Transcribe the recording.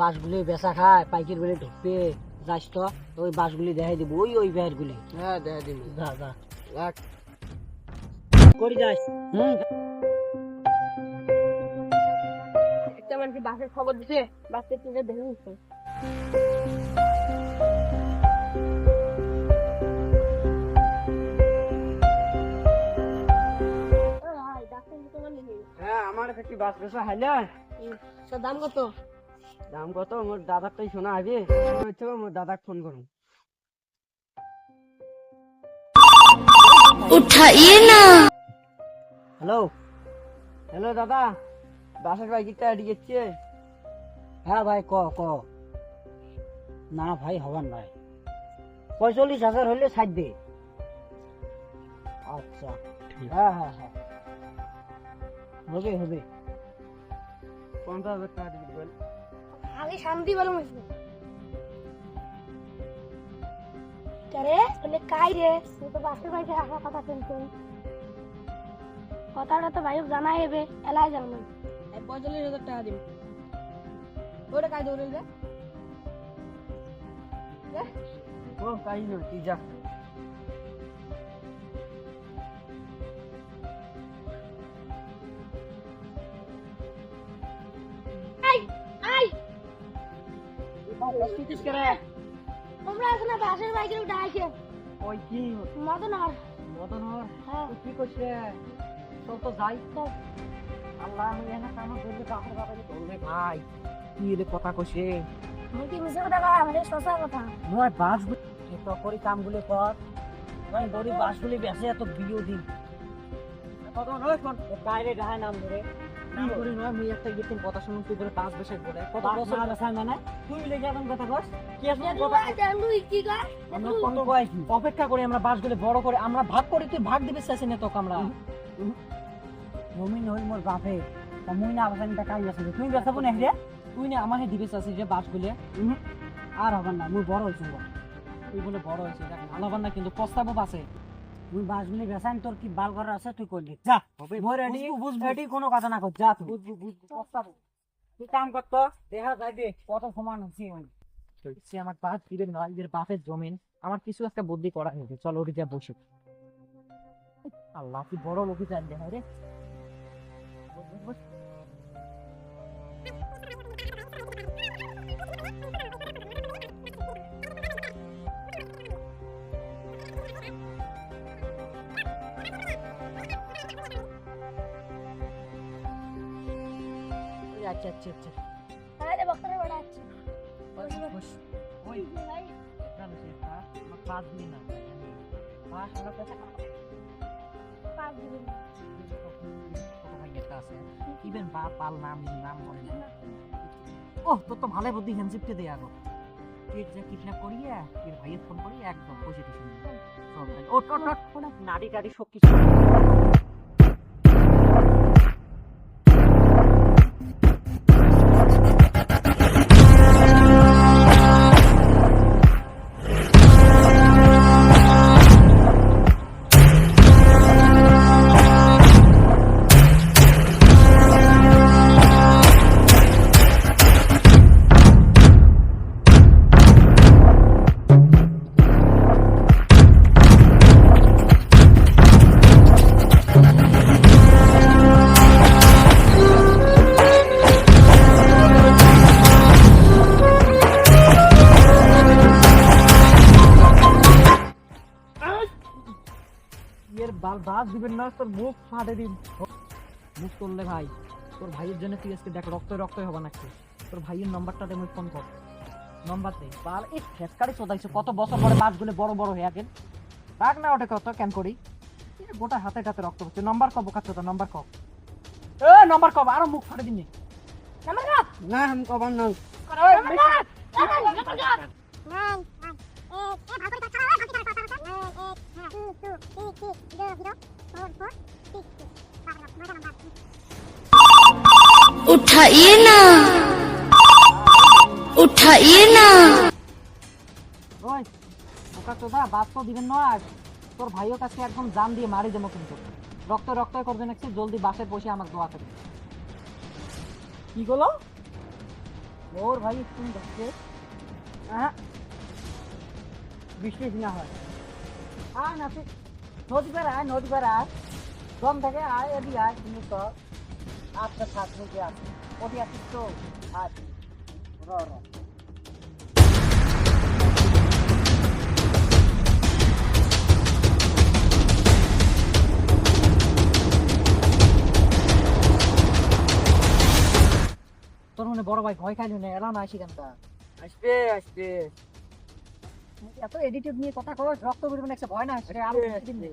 বাসগুলি বেচা খায় পাইকির গুলি ঢুকবে যাস তো ওই বাসগুলি দেখাই দিব ওই ওই ব্যাট গুলি হ্যাঁ দেখা দিবি। যা যা। রাখ করি যাস। হুম। একটা মানুষ বাসের খবর দিছে বাসের তিনটে দেখে নিচ্ছে হ্যাঁ আমার একটি বাস বেসা হাইলে দাম কত? দাম কত মোর দাদার তো শোনা আবি হচ্ছে দাদাকে ফোন করুন। হ্যালো হ্যালো দাদা? বাসার ভাই গিটা এটি গেছে হ্যাঁ ভাই ক ক। না ভাই হবান ভাই পঁয়তাল্লিশ হাজার হলে সাইড দে আচ্ছা হ্যাঁ হ্যাঁ হ্যাঁ। হবে হবে। পঞ্চাশ হাজার টাকা দিবি আগে শান্তি ভালো মতো রে বলে কাই রে? তুই তো বাসের বাইকে আসা কথা শুনছেন কথাটা তো ভাইক জানাই হবে এলাই জানো পঁয়তাল্লিশ হাজার টাকা দিবি। ওটা কাই দৌড়ে রে? ও কাই না তুই যা। কিস করে। এখন বাসের বাইকে ওই কি? মদন আর মদন হর হ্যাঁ কি করছে তো যাই তো। আল্লাহ আমি কাম ধরবে ভাই। কি এলে কথা কইছে? আমি কি মিশে কথা কয় আমাদের কথা। নয় বাসগুলি তো করি কামগুলি কর। আমি গরিব বাসগুলি বেঁচে এত বিয়ে দিন। কত নয় কোন বাইরে নাম ধরে। কি করি মুই একটা গেটিং কথা শুনুন তুই করে পাঁচ বছর বলে কত কত বছর বছর মানে? তুই লেগে এখন কথা কস কি আসলে তুই কি কর আমরা কত বয়স অপেক্ষা করি আমরা বাসগুলো বড় করে আমরা ভাগ করি তুই ভাগ দিবি চাইছি না তোকে আমরা। জমিন হই মোর বাপে মুই না আবাসানি টাকা আছে তুই বেসাবো না রে তুই না আমাকে দিবি আর হবার না মুই বড় হইছি তুই বলে বড় হয়েছে দেখ ভালো হবার না কিন্তু প্রস্তাবও আছে মুই বাসগুলি বেসান তোর কি বাল ঘর আছে তুই করলি যা মোর রেডি রেডি কোনো কথা না কর যা তুই। বুঝব বুঝব। তুই কাম করতো দেখা যায় দে কত সমান হচ্ছে সে আমার বাপ দিবেন নয় এদের বাপের জমিন। আমার কিছু একটা বুদ্ধি করা হয়েছে চলো ওটি যা বসে। আল্লাহ কি বড় লোকই জানলে হয় রে আচ্ছা আচ্ছা আচ্ছা। তাহলে বক্তব্য বড় আছে বস, সে না দিন আছে। ইভেন বা পাল নাম নাম বলে না। ও তোর তো ভালো বুদ্ধি হ্যান্ডশিপকে দেয়া গো তুই যে কিডন্যাপ করিয়ে তুই ভাইয়ের ফোন করি একদম পয়সা দিস ওট ওট ওট নারী টাড়ি সব কিছু বাল বাস দিবেন না তোর মুখ ফাটে দিন মুখ করলে ভাই তোর ভাইয়ের জন্য তুই আজকে দেখ রক্ত রক্ত হবে নাকি তোর ভাইয়ের নাম্বারটা দে ফোন কর নাম্বার দে বাল এই ফেসকারি চোদাইছে কত বছর পরে মাছগুলো বড় বড় হয়ে গেল রাখ না ওটা কত কেন করি এ গোটা হাতে হাতে রক্ত হচ্ছে নাম্বার কব কাছে তো নাম্বার কব এ নাম্বার কব আরও মুখ ফাটে দিনি নাম্বার কাপ না আমি কবার না নাম্বার কাপ নাম্বার কাপ उठाइए ना उठाइए ना ওই বোকা চোদা বাদ তো দিবেন নয় তোর ভাইও কাছে একদম জান দিয়ে মারি দেবো কিন্তু রক্ত রক্ত করবে নাকি জলদি বাসে বসে আমাকে দোয়া করবে কি গলো ওর ভাই স্কুল ধরছে হ্যাঁ বৃষ্টি না হয় আয় না তুই নদী পার আয় নদী পার আয় দম থেকে আয় এদি আয় তুমি তো আচ্ছা থাক বুঝে আস ওদি আসিস তো? আয় র র তোর মনে বড় ভাই ভয় খাইলি না? এরা না আসি কেনটা আসবে আসবে। এত এডিটিভ নিয়ে কথা কর রক্ত বেরোবে না একটা ভয় না? আসছে আরে আসবে।